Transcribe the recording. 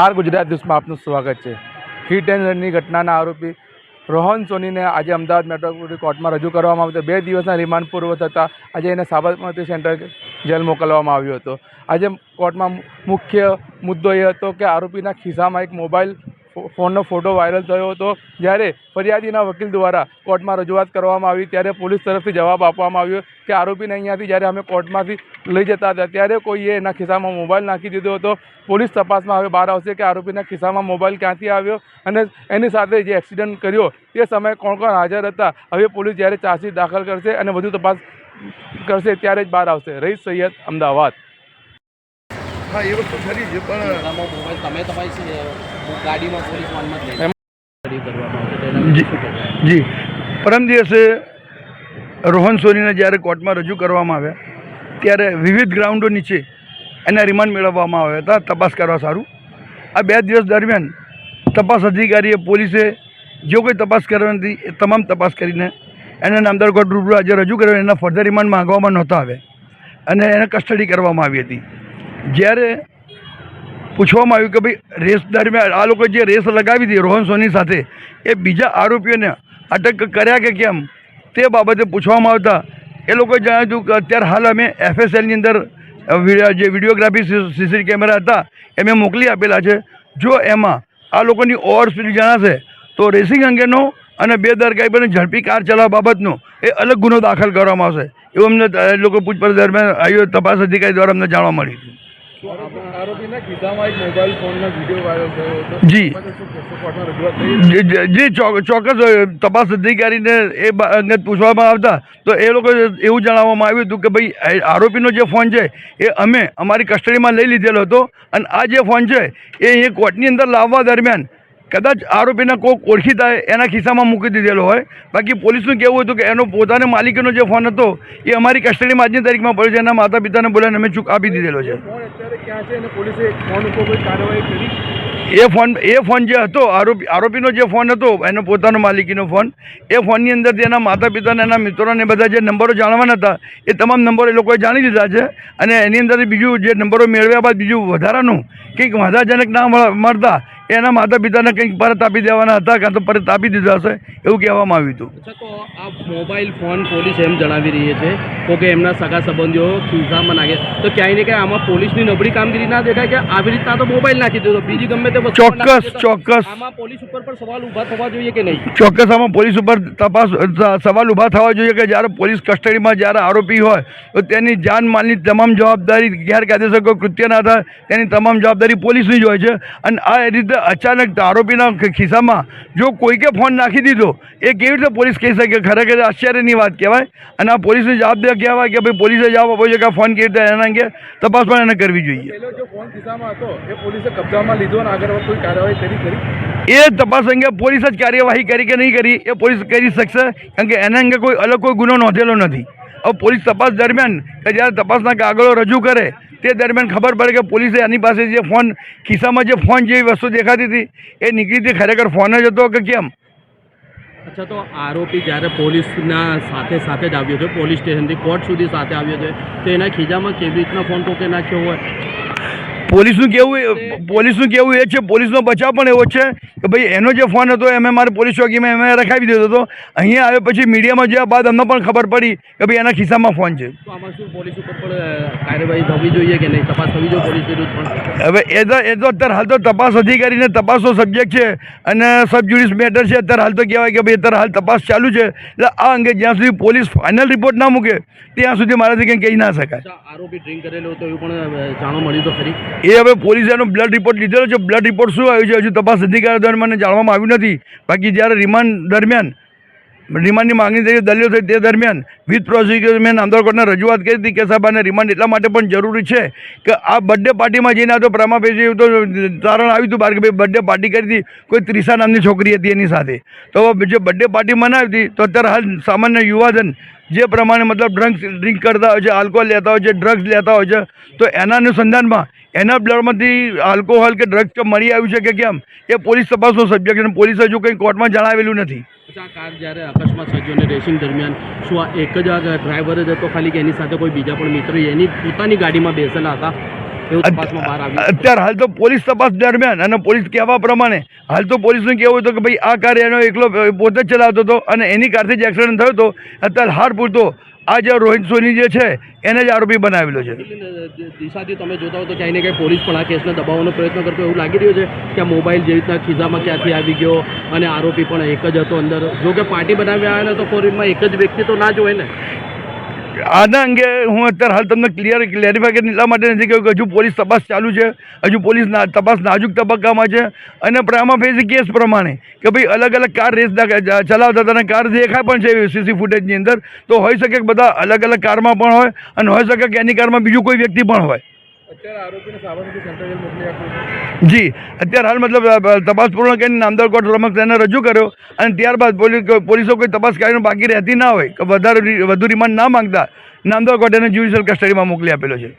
R Gujarat ન્યૂઝમાં આપનું સ્વાગત છે. હિટ એન્ડ રનની ઘટનાના આરોપી રોહન સોનીને આજે અમદાવાદ મેટ્રોપોલિટન કોર્ટમાં રજૂ કરવામાં આવ્યો હતો. બે દિવસના રિમાન્ડ પૂર્વ થતાં આજે એને સાબરમતી સેન્ટર જેલ મોકલવામાં આવ્યો હતો. આજે કોર્ટમાં મુખ્ય મુદ્દો એ હતો કે આરોપીના ખિસ્સામાં એક મોબાઈલ ફોનનો ફોટો વાયરલ થયો હતો. જ્યારે ફરિયાદીના વકીલ દ્વારા કોર્ટમાં રજૂઆત કરવામાં આવી, ત્યારે પોલીસ તરફથી જવાબ આપવામાં આવ્યો કે આરોપીને અહીંયાથી જ્યારે અમે કોર્ટમાંથી લઈ જતા હતા, ત્યારે કોઈએ એના ખિસ્સામાં મોબાઈલ નાખી દીધો હતો. પોલીસ તપાસમાં હવે બહાર આવશે કે આરોપીના ખિસ્સામાં મોબાઈલ ક્યાંથી આવ્યો અને એની સાથે જે એક્સિડન્ટ કર્યો તે સમયે કોણ કોણ હાજર હતા. હવે પોલીસ જ્યારે ચાર્જશીટ દાખલ કરશે અને વધુ તપાસ કરશે ત્યારે જ બહાર આવશે. રહીશ સૈયદ અમદાવાદ. હા એ વસ્તુ ખરી છે પણ તમે તમારી ગાડીમાં પોલીસ વાનમાં જ. પરમ દિવસે રોહન સોનીને જ્યારે કોર્ટમાં રજૂ કરવામાં આવ્યા ત્યારે વિવિધ ગ્રાઉન્ડો નીચે એના રિમાન્ડ મેળવવામાં આવ્યા હતા તપાસ કરવા સારું. આ બે દિવસ દરમિયાન તપાસ અધિકારીએ પોલીસે જો કોઈ તપાસ કરવાની હતી એ તમામ તપાસ કરીને એને નામદાર કોર્ટ રૂબરૂ આજે રજૂ કર્યો એના ફર્ધર રિમાન્ડ માંગવામાં નહોતા આવ્યા. અને એને કસ્ટડી કરવામાં આવી હતી. જ્યારે પૂછવામાં આવ્યું કે ભાઈ રેસ દરમિયાન આ લોકો જે રેસ લગાવી હતી રોહન સોની સાથે, એ બીજા આરોપીઓને અટક કર્યા કે કેમ? તે બાબતે પૂછવામાં આવતા એ લોકોએ જણાવ્યું હતું કે અત્યારે હાલ અમે એફએસએલની અંદર જે વિડીયોગ્રાફી સીસીટીવી કેમેરા હતા, એ મેં મોકલી આપેલા છે. જો એમાં આ લોકોની ઓવર સ્પીડ જણાશે, તો રેસિંગ અંગેનો અને બે દરગાઈબને ઝડપી કાર ચલાવવા બાબતનો એ અલગ ગુનો દાખલ કરવામાં આવશે. એવું અમને લોકો પૂછપરછ દરમિયાન આવ્યો તપાસ અધિકારી દ્વારા અમને જાણવા મળ્યું જી. જી ચોક્કસ તપાસ અધિકારીને એ અંગે પૂછવામાં આવતા. તો એ લોકો એવું જણાવવામાં આવ્યું હતું કે ભાઈ આરોપીનો જે ફોન છે એ અમે અમારી કસ્ટડીમાં લઈ લીધેલો હતો. અને આ જે ફોન છે એ એ કોર્ટની અંદર લાવવા દરમિયાન કદાચ આરોપીના કોઈક ઓળખીતા એના ખિસ્સામાં મૂકી દીધેલો હોય. બાકી પોલીસનું કહેવું હતું કે એનો પોતાના માલિકીનો જે ફોન હતો, એ અમારી કસ્ટડીમાં આજની તારીખમાં પડ્યો છે. એના માતા પિતાને બોલાવીને અમે ચૂક આપી દીધેલો છે. એ ફોન એ ફોન જે હતો, આરોપી, આરોપીનો જે ફોન હતો, એનો પોતાનો માલિકીનો ફોન, એ ફોનની અંદર એના માતા પિતાને એના મિત્રોને બધા જે નંબરો જાણવાના હતા, એ તમામ નંબરો એ લોકોએ જાણી લીધા છે. અને એની અંદર બીજું જે નંબરો મેળવ્યા બાદ બીજું વધારાનું, કંઈક વાંધાજનક ના મળ- મળતા એના માતા પિતાને કંઈક પરત આપી દેવાના હતા કાં તો પરત આપી દીધા હશે એવું કહેવામાં આવ્યું હતું. અચ્છા તો આ મોબાઈલ ફોન પોલીસ એમ જણાવી રહી છે તો કે એમના સગા સંબંધીઓ ખિસ્સામાં નાખે. તો ક્યાંય ને ક્યાંય આમાં પોલીસની નબળી કામગીરી ના દેખાય કે આવી રીતના તો મોબાઈલ નાખી દીધો. બીજી ગમે તે વસ્તુ ચોક્કસ, ચોક્કસ. આમાં પોલીસ ઉપર પણ સવાલ ઊભા થવા જોઈએ કે નહીં? ચોક્કસ આમાં પોલીસ ઉપર તપાસ સવાલ ઊભા થવા જોઈએ કે જ્યારે પોલીસ કસ્ટડીમાં જ્યારે આરોપી હોય તો તેની જાન માલની તમામ જવાબદારી ગેરકાયદેસર કોઈ કૃત્ય ના થાય તેની તમામ જવાબદારી પોલીસની જ હોય છે. અને આ રીતે અચાનક આરોપીના ખિસ્સામાં જો કોઈકે ફોન નાખી દીધો એ કેવી રીતે પોલીસ કહી શકે? ખરેખર આશ્ચર્યની વાત કહેવાય. અને આ પોલીસની જવાબદાર કહેવાય કે ભાઈ પોલીસે જવાબ આપવો જોઈએ કે ફોન કેવી રીતે એના અંગે તપાસ પણ એને કરવી જોઈએ. એ તપાસ અંગે પોલીસ જ કાર્યવાહી કરી કે નહીં કરી એ પોલીસ કરી શકશે કારણ કે એના અંગે કોઈ અલગ કોઈ ગુનો નોંધેલો નથી. હવે પોલીસ તપાસ દરમિયાન કે જ્યારે તપાસના કાગળો રજૂ કરે તે દરમિયાન ખબર પડે કે પોલીસે એની પાસે જે ફોન, ખિસ્સામાં જે ફોન જેવી વસ્તુ દેખાતી હતી, એ નીકળી હતી. ખરેખર ફોન જ હતો કે કેમ? અચ્છા, તો આરોપી જ્યારે પોલીસના સાથે સાથે જ આવ્યો છે, પોલીસ સ્ટેશનથી કોર્ટ સુધી સાથે આવ્યો છે, તો એના ખીજામાં કેવી રીતના ફોન કોકે નાખ્યો હોય? પોલીસનું કેવું પોલીસનું કેવું એ છે? પોલીસનો બચાવ પણ એવો છે કે ભાઈ એનો જે ફોન હતો એમ મારે પોલીસ ચોકીમાં એમ રખાવી દીધો હતો. અહીંયા આવ્યા પછી મીડિયામાં જોયા બાદ અમને પણ ખબર પડી કે ભાઈ એના ખિસ્સામાં ફોન છે. હવે એ તો એ તો અત્યારે હાલ તો તપાસ અધિકારીને તપાસનો સબ્જેક્ટ છે અને સબ જ્યુડિસ મેટર છે. અત્યારે હાલ તો કહેવાય કે ભાઈ અત્યારે હાલ તપાસ ચાલુ છે. એટલે આ અંગે જ્યાં સુધી પોલીસ ફાઇનલ રિપોર્ટ ના મૂકે ત્યાં સુધી મારાથી કંઈ કહી ના શકાય. આરોપી ડ્રિંક કરેલો હતો એવું પણ જાણવા મળ્યું તો ખરી? એ હવે પોલીસે એનો બ્લડ રિપોર્ટ લીધેલો છે. બ્લડ રિપોર્ટ શું આવ્યું છે? હજુ તપાસ અધિકારી દ્વારા મને જાણવામાં આવ્યું નથી. બાકી જ્યારે રિમાન્ડ દરમિયાન રિમાન્ડની માંગણી થઈ દલીલો થઈ તે દરમિયાન વિથ પ્રોસિક્યુટર મેં નામદાર રજૂઆત કરી હતી કે સાહેબ, આને રિમાન્ડ એટલા માટે પણ જરૂરી છે કે આ બર્થડે પાર્ટીમાં જઈને આ તો પ્રામા પેશી તો તારણ આવ્યું હતું બહાર કે ભાઈ બર્થડે પાર્ટી કરી હતી. કોઈ ત્રીસા નામની છોકરી હતી એની સાથે. તો જે બર્થડે પાર્ટી મનાવી હતી, તો અત્યારે હાલ સામાન્ય યુવાધન જે પ્રમાણે મતલબ ડ્રગ્સ ડ્રિંક કરતા હોય છે આલ્કોહોલ લેતા હોય છે ડ્રગ્સ લેતા હોય છે, તો એના અનુસંધાનમાં એના બ્લડમાંથી આલ્કોહોલ કે ડ્રગ્સ મળી આવ્યું છે કે કેમ? એ પોલીસ તપાસનો સબ્જેક્ટ છે અને પોલીસે હજુ કંઈ કોર્ટમાં જણાવેલું નથી. જ્યારે અકસ્માત સર્જ્યો રેસિંગ દરમિયાન, શું આ એક જ ડ્રાઈવર જ હતો ખાલી કે એની સાથે કોઈ બીજા પણ મિત્ર, એની પોતાની ગાડીમાં બેસેલા હતા? અત્યારે હાલ તો પોલીસ તપાસ દરમિયાન અને પોલીસ કહેવા પ્રમાણે હાલ તો પોલીસનું કહેવું હતું કે ભાઈ આ કાર એનો એકલો પોતે જ ચલાવતો હતો અને એની કારથી જ એક્સિડન્ટ થયો હતો. અત્યારે હાર પૂરતો આ જે રોહિત સોની જે છે એને જ આરોપી બનાવેલો છે. દિશાથી તમે જોતા હો તો ક્યાંય ને ક્યાંય પોલીસ પણ આ કેસને દબાવવાનો પ્રયત્ન કરતો એવું લાગી રહ્યું છે કે મોબાઈલ જેવી રીતના ખિસ્સામાં ક્યાંથી આવી ગયો અને આરોપી પણ એક જ હતો અંદર. જો કે પાર્ટી બનાવ્યા આવ્યા ને તો ફોરીમાં એક જ વ્યક્તિ તો ના જ હોય ને. આના અંગે હું અત્યારે હાલ તમને ક્લિયર ક્લેરિફાઈ એટલા માટે નથી કહ્યું કે હજુ પોલીસ તપાસ ચાલુ છે, હજુ પોલીસ તપાસ નાજુક તબક્કામાં છે. અને પ્રામા ફેસી કેસ પ્રમાણે કે ભાઈ અલગ અલગ કાર રેસ ચલાવતા હતા અને કાર દેખાય પણ છે સીસી ફૂટેજની અંદર, તો હોઈ શકે બધા અલગ અલગ કારમાં પણ હોય અને હોઈ શકે કે એની કારમાં બીજું કોઈ વ્યક્તિ પણ હોય. જી, અત્યારે હાલ મતલબ તપાસ પૂર્ણ કરીને નામદાર કોર્ટ સમક્ષ તેને રજૂ કર્યો અને ત્યારબાદ પોલીસ કોઈ તપાસ કરીને બાકી રહેતી ના હોય, કે વધારે વધુ રિમાન્ડ ના માંગતા, નામદાર કોર્ટ એને જ્યુડિશિયલ કસ્ટડીમાં મોકલી આપેલો છે.